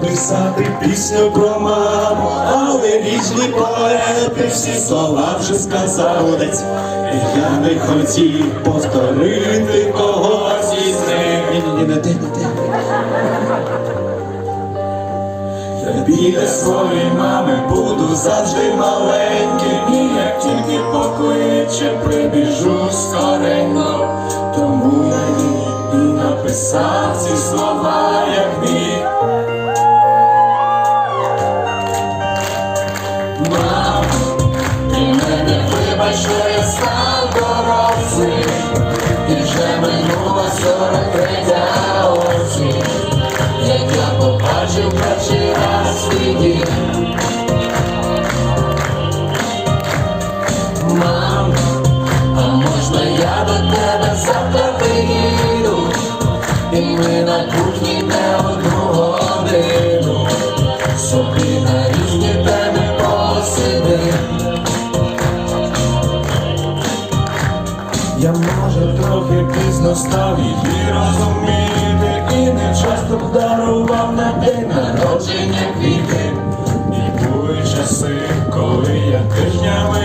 писати пісню про маму, але різні поети всі слова вже сказали. І я не хотів повторити когось із них. Ні-ні-ні, не те, не те. Я біля своєї мами буду завжди маленьким, і як тільки покличе, прибіжу скоренько, тому я їй і написав ці слова, як міг. Що я став дорослим, і вже минула сорок третя осінь, як я побачив перший раз дім. Мам, а можна я до тебе завтра приїду, і ми на кухні не одну годину, собі на трохи пізно став її розуміти І не часто дарував на день народження квіти. І були часи, коли я тижнями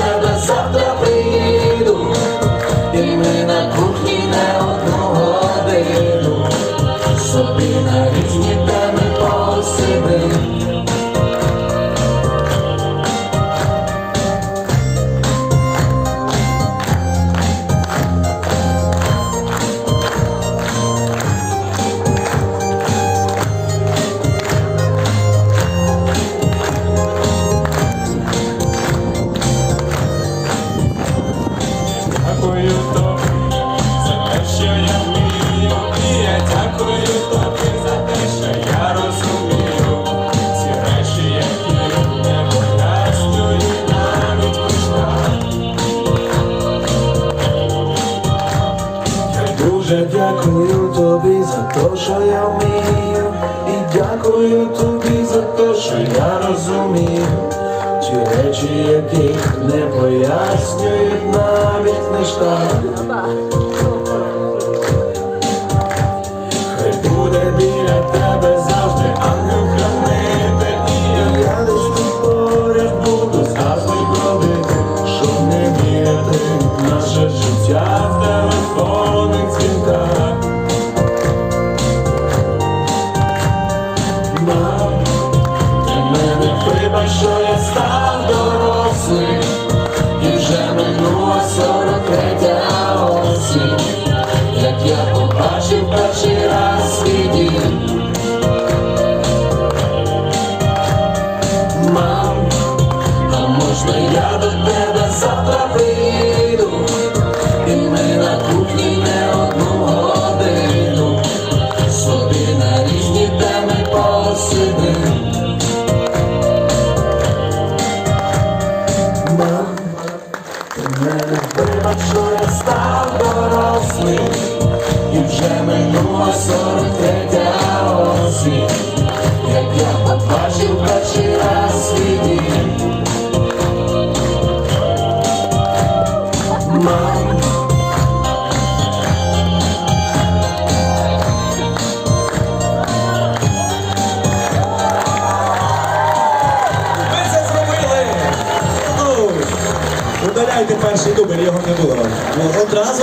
Дякую тобі за те, що я вмію, і я дякую тобі за те, що я розумію. Ці речі, які не пояснюють навіть книжка. Я дуже дякую тобі за те, що я вмію, і дякую тобі за те, що я розумію. Ті речі, яких не пояснюють навіть книжка. Хай буде біля тебе завжди ангел хранити, і я десь поряд буду завжди бродити, щоб не міряти наше життя в телефонних дзвінках. Я до тебе завтра приїду, і ми на кухні не одну годину, собі на різні теми посидим. Що я став дорослим, і вже минула сорок sido vería eu Budón. Nos atrás